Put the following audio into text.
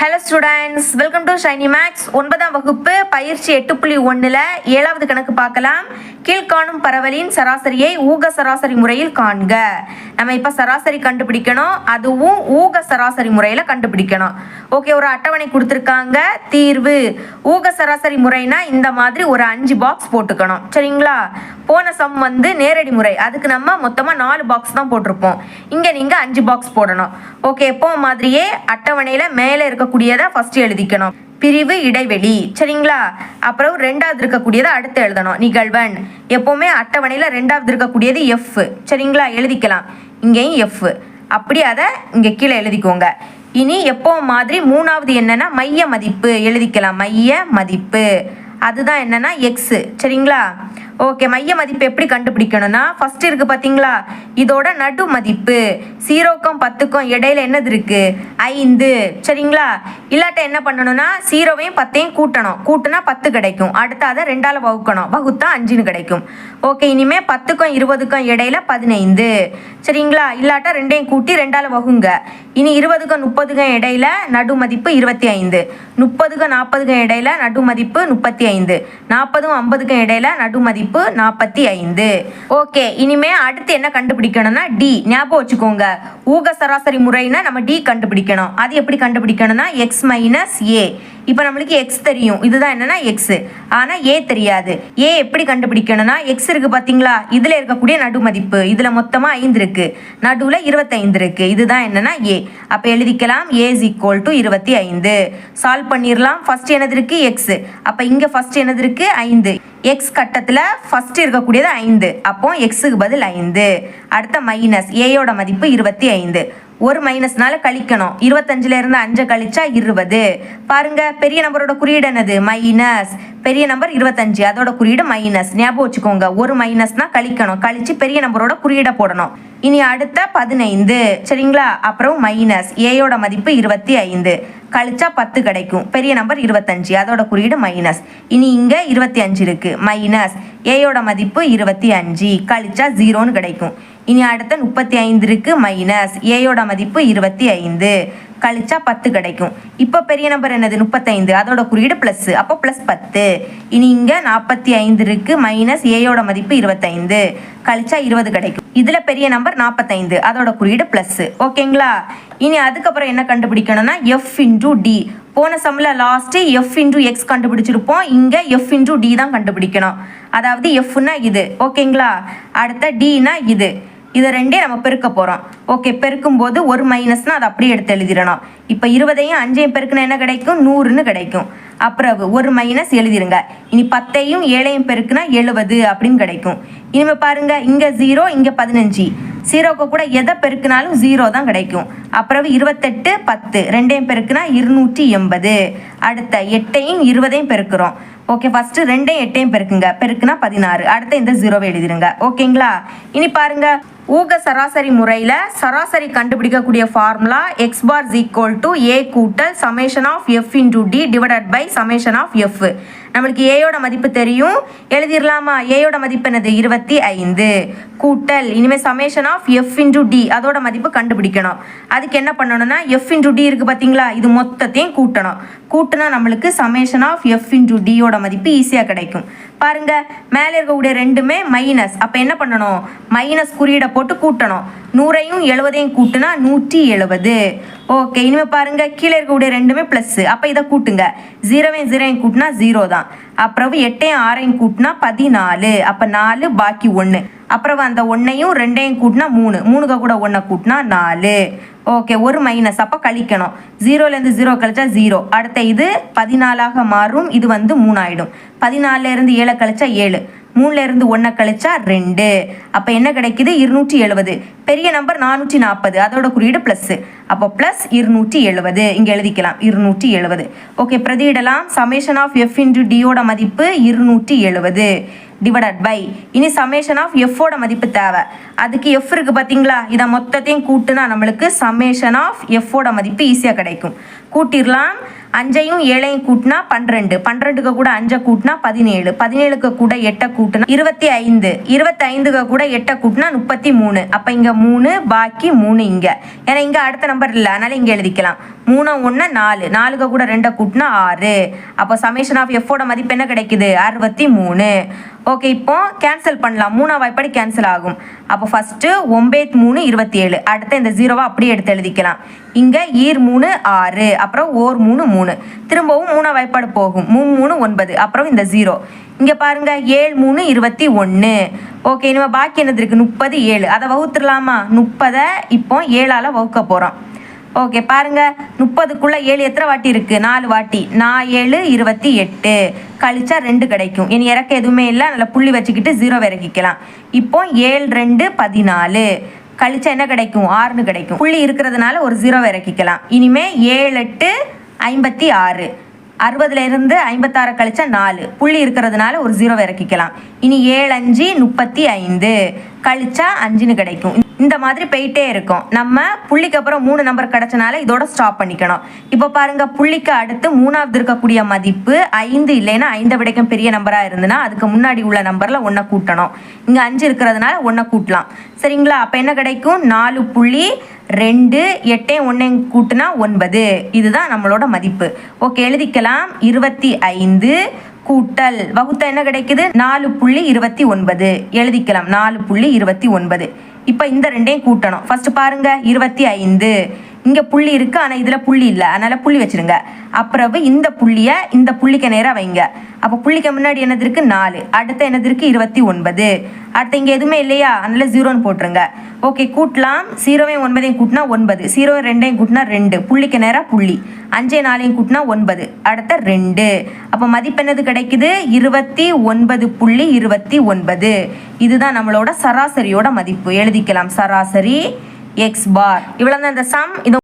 Hello students welcome to Shiny Max ஒன்பதாம் வகுப்பு பயிற்சி எட்டு புள்ளி ஒன்றில் ஏழாவது கணக்கு பார்க்கலாம். கீழ்காணும் பரவலின் சராசரியை ஊக சராசரி முறையில் காண்க. நம்ம இப்போ சராசரி கண்டுபிடிக்கணும். அதுவும் ஊக சராசரி முறையில் கண்டுபிடிக்கணும். ஓகே ஒரு அட்டவணை கொடுத்துருக்காங்க. தீர்வு. ஊக சராசரி முறைனா இந்த மாதிரி ஒரு அஞ்சு பாக்ஸ் போட்டுக்கணும். சரிங்களா? போன சம் வந்து நேரடி முறை. அதுக்கு நம்ம மொத்தமாக நாலு பாக்ஸ் தான் போட்டிருப்போம். இங்கே நீங்கள் அஞ்சு பாக்ஸ் போடணும். ஓகே எப்போ மாதிரியே அட்டவணையில் மேலே இருக்கக்கூடியதை ஃபஸ்ட்டு எழுதிக்கணும். பிரிவு இடைவெளி. சரிங்களா? அப்புறம் ரெண்டாவது இருக்கக்கூடியதை அடுத்து எழுதணும். நிகழ்வன். எப்போவுமே அட்டவணையில் ரெண்டாவது இருக்கக்கூடியது எஃப் சரிங்களா? எழுதிக்கலாம். இங்கேயும் எஃப் அப்படி அதை இங்கே கீழே எழுதிக்கோங்க. இனி எப்போ மாதிரி மூணாவது என்னன்னா மைய மதிப்பு. எழுதிக்கலாம். மைய மதிப்பு. அதுதான் என்னன்னா எக்ஸு சரிங்களா? ஓகே மைய மதிப்பு எப்படி கண்டுபிடிக்கணும்னா ஃபர்ஸ்ட் இருக்கு பார்த்தீங்களா இதோட நடு மதிப்பு. சீரோக்கும் பத்துக்கும் இடையில என்னது இருக்கு? ஐந்து. சரிங்களா? இல்லாட்ட என்ன பண்ணணும்னா சீரோவையும் பத்தையும் கூட்டணும். கூட்டுனா பத்து கிடைக்கும். அடுத்து அதை ரெண்டால வகுக்கணும். வகுத்தா அஞ்சுன்னு கிடைக்கும். ஓகே இனிமே பத்துக்கும் இருபதுக்கும் இடையில பதினைந்து. சரிங்களா? இல்லாட்டா ரெண்டையும் கூட்டி ரெண்டால வகுங்க. இனி இருபதுக்கும் முப்பதுக்கும் இடையில நடு மதிப்பு இருபத்தி ஐந்து முப்பதுக்கும் நாற்பதுக்கும் இடையில நடு மதிப்பு முப்பத்தி ஐந்து நாற்பதும் ஐம்பதுக்கும் இடையில நடு மதிப்பு நாற்பத்தி ஐந்து. ஓகே இனிமே அடுத்து என்ன கண்டுபிடிக்கணும்னா டி ஞாபகம் வச்சுக்கோங்க. ஊக சராசரி முறைனா நம்ம டி கண்டுபிடிக்கணும். அது எப்படி கண்டுபிடிக்கணும்னா எக்ஸ் மைனஸ் ஏ இப்போ நம்மளுக்கு எக்ஸ் தெரியும். இதுதான் என்னன்னா எக்ஸ் ஆனால் ஏ தெரியாது. ஏ எப்படி கண்டுபிடிக்கணும்னா எக்ஸ் இருக்குது பார்த்தீங்களா இதில் இருக்கக்கூடிய நடு மதிப்பு. இதில் மொத்தமாக ஐந்து இருக்குது நடுவில் இருபத்தைந்து இருக்குது இதுதான் என்னன்னா ஏ அப்போ எழுதிக்கலாம். ஏ இஸ் ஈக்குவல் டு இருபத்தி ஐந்து சால்வ் பண்ணிடலாம் ஃபஸ்ட் எனது இருக்குது எக்ஸ் அப்போ இங்கே ஃபஸ்ட் எனது இருக்குது ஐந்து. எக்ஸ் கட்டத்தில் ஃபஸ்ட்டு இருக்கக்கூடியது ஐந்து. அப்போ எக்ஸுக்கு பதில் ஐந்து. அடுத்த மைனஸ் ஏயோட மதிப்பு இருபத்தி ஐந்து ஒரு மைனஸ்னால கழிக்கணும். இருபத்தஞ்சுல இருந்து அஞ்சை கழிச்சா இருபது. பாருங்க பெரிய நம்பரோட குறியீடு என்னது? மைனஸ் பெரிய நம்பர் இருபத்தஞ்சு. அதோட குறியீடு மைனஸ் ஞாபகம் வச்சுக்கோங்க ஒரு மைனஸ்னா கழிக்கணும். கழிச்சு பெரிய நம்பரோட குறியீடை போடணும். இனி அடுத்த பதினைந்து. சரிங்களா? அப்புறம் மைனஸ் ஏயோட மதிப்பு இருபத்தி ஐந்து. கழிச்சா பத்து கிடைக்கும். பெரிய நம்பர் இருபத்தஞ்சு. அதோட குறியீடு மைனஸ் இனி இங்க இருபத்தி அஞ்சு இருக்கு. மைனஸ் ஏயோட மதிப்பு இருபத்தி அஞ்சு. கழிச்சா ஜீரோன்னு கிடைக்கும். இனி அடுத்த முப்பத்தி ஐந்து இருக்கு. மைனஸ் ஏயோட மதிப்பு இருபத்தி ஐந்து. கழிச்சா பத்து கிடைக்கும். இப்போ பெரிய நம்பர் என்னது? முப்பத்தைந்து. அதோட குறியீடு ப்ளஸ் அப்போ ப்ளஸ் பத்து. இனி இங்கே நாற்பத்தி ஐந்து இருக்கு. மைனஸ் ஏயோட மதிப்பு இருபத்தைந்து. கழிச்சா இருபது கிடைக்கும். இதில் பெரிய நம்பர் நாற்பத்தைந்து அதோட குறியீடு ப்ளஸ் ஓகேங்களா? இனி அதுக்கப்புறம் என்ன கண்டுபிடிக்கணும்னா எஃப் இன்டூ டி போன சம்மில் லாஸ்ட்டு எஃப் இன்டூ எக்ஸ் கண்டுபிடிச்சிருப்போம். இங்கே எஃப் இன்டூ டி தான் கண்டுபிடிக்கணும். அதாவது எஃப்னா இது. ஓகேங்களா? அடுத்த டினா இது. இதை ரெண்டே நம்ம பெருக்க போகிறோம் ஓகே பெருக்கும் போது ஒரு மைனஸ்னால் அதை அப்படியே எடுத்து எழுதிடணும். இப்போ இருபதையும் அஞ்சையும் பெருக்குனா என்ன கிடைக்கும்? நூறுன்னு கிடைக்கும். அப்புறம் ஒரு மைனஸ் எழுதிருங்க. இனி பத்தையும் ஏழையும் பெருக்குனா எழுபது அப்படின்னு கிடைக்கும். இனிமே பாருங்கள் இங்கே ஜீரோ இங்கே பதினஞ்சு. ஜீரோக்கு கூட எதை பெருக்குனாலும் ஜீரோ தான் கிடைக்கும். அப்புறம் இருபத்தெட்டு பத்து. ரெண்டையும் பெருக்குனா இருநூற்றி எண்பது. அடுத்த எட்டையும் இருபதையும் பெருக்கிறோம். ஓகே ஃபர்ஸ்ட் ரெண்டையும் எட்டையும் பெருக்குங்க. பெருக்குனா பதினாறு. அடுத்த இந்த ஜீரோவை எழுதிருங்க ஓகேங்களா இனி பாருங்க. ஊக சராசரி முறையில் சராசரி கண்டுபிடிக்கக்கூடிய formula X bar equal to A கூட்டல் summation of F into D divided by summation of F நம்மளுக்கு ஏயோட மதிப்பு தெரியும். எழுதிடலாமா ஏயோட மதிப்பு என்னது? இருபத்தி ஐந்து. கூட்டல். இனிமேல் summation of F into D அதோட மதிப்பு கண்டுபிடிக்கணும். அதுக்கு என்ன பண்ணணும்னா எஃப் இன்டூ டி இருக்குது பார்த்தீங்களா இது மொத்தத்தையும் கூட்டணும். கூட்டினா நம்மளுக்கு சமேஷன் ஆஃப் எஃப் இன்டூ டியோட மதிப்பு ஈஸியாக கிடைக்கும். பாருங்க மேலே இருக்கக்கூடிய ரெண்டுமே மைனஸ் அப்போ என்ன பண்ணணும்? மைனஸ் குறியீடை போட்டு கூட்டணும். நூறையும் எழுபதையும் கூட்டுனா நூற்றி எழுபது ஓகே இனிமேல் பாருங்க கீழே இருக்கக்கூடிய ரெண்டுமே ப்ளஸ்ஸு அப்போ இதை கூட்டுங்க. ஜீரோவையும் ஜீரோவையும் கூட்டினா ஜீரோ தான். அப்புறம் எட்டையும் ஆறையும் கூட்டினா பதினாலு. அப்போ நாலு பாக்கி ஒன்று அப்புறம் அந்த ஒன்றையும் ரெண்டையும் கூட்டினா மூணு. மூணுக்கு கூட ஒன்றை கூட்டினா நாலு. ஓகே ஒரு மைனஸ் அப்போ கழிக்கணும். ஜீரோலேருந்து ஜீரோ கழிச்சா ஜீரோ அடுத்த இது பதினாலாக மாறும். இது வந்து மூணாயிடும். பதினாலேருந்து ஏழை கழிச்சா ஏழு. மூணுலேருந்து ஒன்றை கழிச்சா ரெண்டு. அப்போ என்ன கிடைக்குது? இருநூற்றி எழுபது பெரிய நம்பர் நானூற்றி நாற்பது. அதோட குறியீடு ப்ளஸ்ஸு அப்போ ப்ளஸ் இருநூற்றி எழுபது இங்கே எழுதிக்கலாம். இருநூற்றி எழுபது ஓகே பிரதியிடலாம். சமேஷன் ஆஃப் எஃப் இன்டு டியோட மதிப்பு இருநூற்றி எழுபது டிவைடட் பை இனி சமேஷன் ஆஃப் எஃபோட மதிப்பு தேவை. அதுக்கு எஃப் இருக்கு பார்த்தீங்களா இதை மொத்தத்தையும் கூட்டுனா நம்மளுக்கு சமேஷன் ஆஃப் எஃபோட மதிப்பு ஈஸியாக கிடைக்கும். கூட்டிடலாம் அஞ்சையும் ஏழையும் கூட்டினா பன்னிரெண்டு. பன்னிரெண்டுக்கு கூட அஞ்சை கூட்டினா பதினேழு. பதினேழுக்கு கூட எட்டை கூட்டினா இருபத்தி ஐந்து இருபத்தி ஐந்துக்கு கூட எட்டை கூட்டினா முப்பத்தி மூணு அப்போ இங்கே மூணு பாக்கி மூணு இங்கே. ஏன்னா இங்கே அடுத்த நம்பர் இல்லை. அதனால இங்கே எழுதிக்கலாம். மூணு ஒன்று நாலு. நாலுக்கு கூட ரெண்டை கூட்டினா ஆறு. அப்போ சமேஷன் ஆஃப் எஃபோட மதிப்பு என்ன கிடைக்குது? அறுபத்தி மூணு ஓகே இப்போ கேன்சல் பண்ணலாம். மூணாம் வாய்ப்பாடு கேன்சல் ஆகும். அப்போ ஃபஸ்ட்டு ஒம்பேத் மூணு இருபத்தி ஏழு அடுத்த இந்த ஜீரோவை அப்படியே எடுத்து எழுதிக்கலாம். இங்கே ஈர் மூணு ஆறு அப்புறம் ஓர் மூணு மூணு. திரும்பவும் மூணா வாய்ப்பாடு போகும். மூணு மூணு ஒன்பது அப்புறம் இந்த ஜீரோ இங்கே பாருங்க ஏழு மூணு இருபத்தி ஒன்று ஓகே இனிமேல் பாக்கி என்னது இருக்குது முப்பது ஏழு. அதை வகுத்துடலாமா? முப்பதை இப்போ ஏழால் வகுக்க போகிறோம் ஓகே பாருங்க. முப்பதுக்குள்ள ஏழு எத்தனை வாட்டி இருக்கு? நாலு வாட்டி. நான் ஏழு இருபத்தி எட்டு. கழிச்சா ரெண்டு கிடைக்கும். இனி இறக்க எதுவுமே இல்லை. நல்லா புள்ளி வச்சுக்கிட்டு ஜீரோ இறக்கிக்கலாம் இப்போ ஏழு ரெண்டு பதினாலு. கழிச்சா என்ன கிடைக்கும்? ஆறுன்னு கிடைக்கும். புள்ளி இருக்கிறதுனால ஒரு ஜீரோ இறக்கிக்கலாம். இனிமே ஏழு எட்டு ஐம்பத்தி ஆறு. அறுபதுல இருந்து ஐம்பத்தாறு கழிச்சா நாலு. புள்ளி இருக்கிறதுனால ஒரு ஜீரோ இறக்கிக்கலாம். இனி ஏழு அஞ்சு முப்பத்தி ஐந்து. கழிச்சா அஞ்சுன்னு கிடைக்கும். இந்த மாதிரி போயிட்டே இருக்கும். நம்ம புள்ளிக்கு அப்புறம் மூணு நம்பர் கிடச்சனால இதோட ஸ்டாப் பண்ணிக்கணும். இப்போ பாருங்க புள்ளிக்கு அடுத்து மூணாவது இருக்கக்கூடிய மதிப்பு ஐந்து இல்லைன்னா ஐந்தை விடைக்கும் பெரிய நம்பராக இருந்ததுன்னா அதுக்கு முன்னாடி உள்ள நம்பரில் ஒன்றை கூட்டணும். இங்கே அஞ்சு இருக்கிறதுனால ஒன்றை கூட்டலாம். சரிங்களா? அப்போ என்ன கிடைக்கும்? நாலு புள்ளி ரெண்டு எட்டையும் ஒன்றையும் கூட்டினா ஒன்பது. இதுதான் நம்மளோட மதிப்பு. ஓகே எழுதிக்கலாம். இருபத்தி ஐந்து கூட்டல். வகுத்த என்ன கிடைக்குது? நாலு புள்ளி இருபத்தி ஒன்பது. எழுதிக்கலாம். நாலு புள்ளி இருபத்தி ஒன்பது. இப்போ இந்த ரெண்டையும் கூட்டணும். ஃபர்ஸ்ட் பாருங்க இருபத்தி ஐந்து. இங்கே புள்ளி இருக்குது ஆனால் இதில் புள்ளி இல்லை. அதனால் புள்ளி வச்சிருங்க. அப்புறவு இந்த புள்ளியை இந்த புள்ளிக்கு நேராக வைங்க. அப்போ புள்ளிக்கு முன்னாடி என்னது இருக்குது நாலு. அடுத்த என்னது இருக்குது இருபத்தி ஒன்பது. அடுத்து இங்கே எதுவுமே இல்லையா? அதனால் ஜீரோன்னு போட்டுருங்க. ஓகே கூட்டலாம். ஜீரோவையும் ஒன்பதையும் கூட்டினா ஒன்பது. ஜீரோ ரெண்டையும் கூட்டினா ரெண்டு. புள்ளிக்கு நேராக புள்ளி. அஞ்சே நாலையும் கூட்டினா ஒன்பது. அடுத்த ரெண்டு. அப்போ மதிப்பு என்னது கிடைக்குது? இருபத்தி ஒன்பது புள்ளி இருபத்தி ஒன்பது. இதுதான் நம்மளோட சராசரியோட மதிப்பு. எழுதிக்கலாம். சராசரி எக்ஸ் பார் இவ்வளோ தான் இந்த சம் இது